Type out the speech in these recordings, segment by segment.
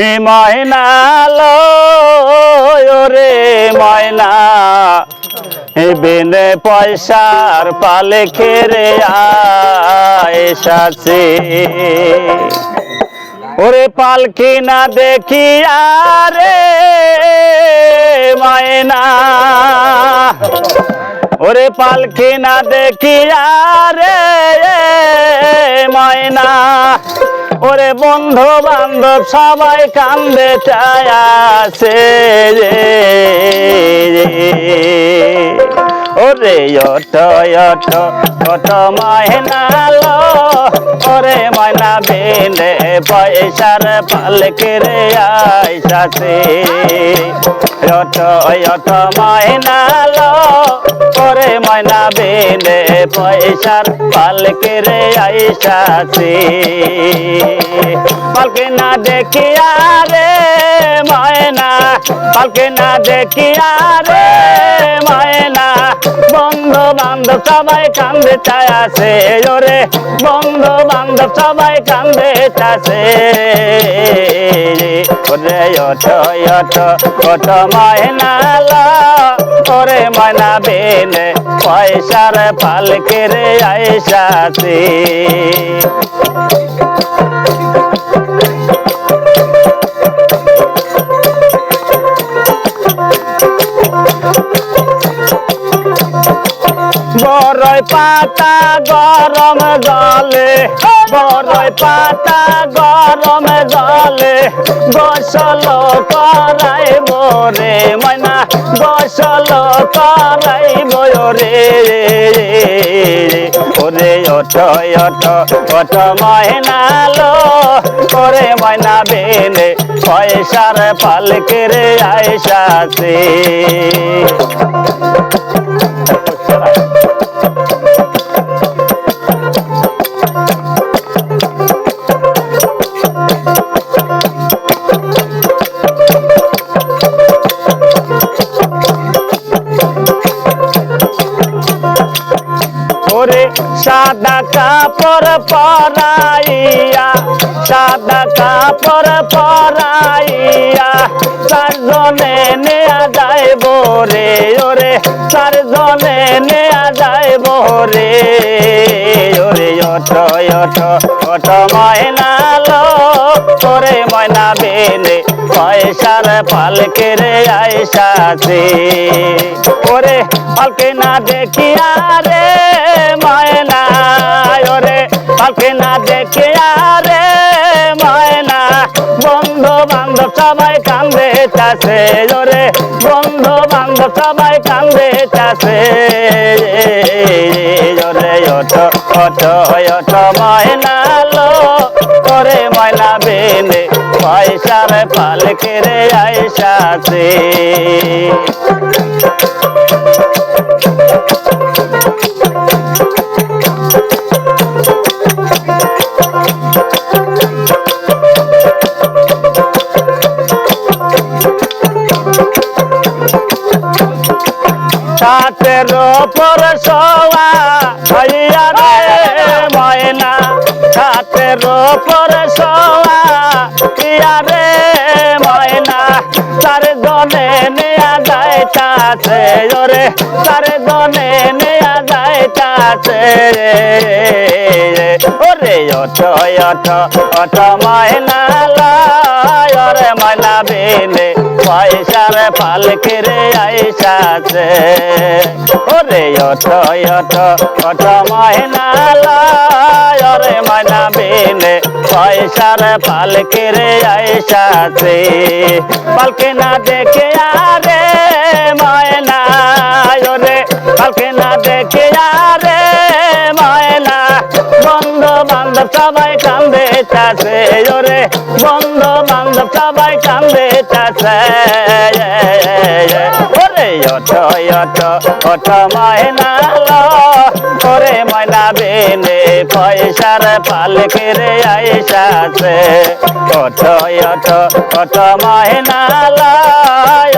হে ময়না রে ময়না। হে বিনে পয়সার পালে খেরে এসাছে ওরে পালকি না দেখি আরে ময়না। ওরে পালকি না দেখি আরে ময়না। ওরে বন্ধু বান্ধব সবাই কান্দে চায় আছে রে ওরে অট অট অট মায়না লো ওরে ময়না বেলে পয়সার পালকে রে আইসাছে অট অট মায়না লো ওরে ময়না বেলে পয়সার পালকে রে আইসাছে পালকে না দেখিয়া রে ময়না পালকে না দেখিয়া রে ময়না বন্ধু বান্ধব সবাই কান্দে চায়াছে ওরে বন্ধু বান্ধব সবাই কান্দে চাছে ওরে অট অট অট ময়না লা, ওরে ময়না বেনে, পয়সার পালকে রে আইসাছে পাতা গরম জলে, বরই পাতা গরম জলে। গোসল করাইব রে ময়না, গোসল করাইব রে ওরে অট অট অট লো, ওরে ময়না বেনে, পয়সার পালকে রে আইসাছে ওরে সাদা কাপড় পরাইয়া, সাদা কাপড় পরাইয়া, চারজনে নেয়া যাইব রে, ওরে চারজনে নেয়া যাইব রে। ওরে অট অট অট ময়না লো ওরে ময়না বেনে, পয়সার পালকে রে আইসাছে ওরে পালকে না দেখিয়া রে না দেখিয়া রে ময়না। বন্ধু বান্ধব সবাই কান্দে চাষে। ওরে বন্ধু বান্ধব সবাই কান্দে চাষে। ওরে অট অট অট ময়না লো। ওরে ময়না বেনে পয়সার পালকে রে আইসাছে ছাতের ওপর সোয়া হইয়া রে ময়না ছাতের ওপর সোয়া ইয়া রে ময়না চার জনে নেয়া যাইতাছে ওরে চার জনে নেয়া যাইতাছে ওরে অট অট অট ময়না লয়, ওরে ময়না বেনে পয়সার পালকে রে আইসাছে ওরে অট অট ময়না লয় ওরে ময়না বেনে। পয়সার পালকে রে আইসাছে পালকে না দেখে আরে ময়না, ওরে পালকে না দেখে আরে ময়না। বন্ধু বান্ধব সবাই কান্দে চাষে, ওরে বন্ধু সবাই কান্দে চাষে ওরে অট অট অট ময়না ওরে ময়না বেনে পয়সার পালকে রে আইসাছে। অট অট অট ময়না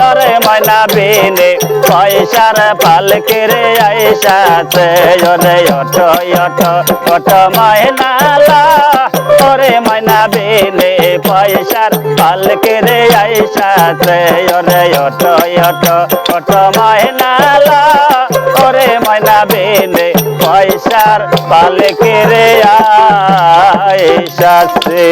ওরে ময়না বিনে পয়সার পালকে রে আইসাছে। ওরে অট অট অট ময়নালা ওরে ময়না বেলে পয়সার পালকে রে অরে ওরে অট অট অট ময়নালা ওরে ময়না বিনে পয়সার পালকে রে আইসাছে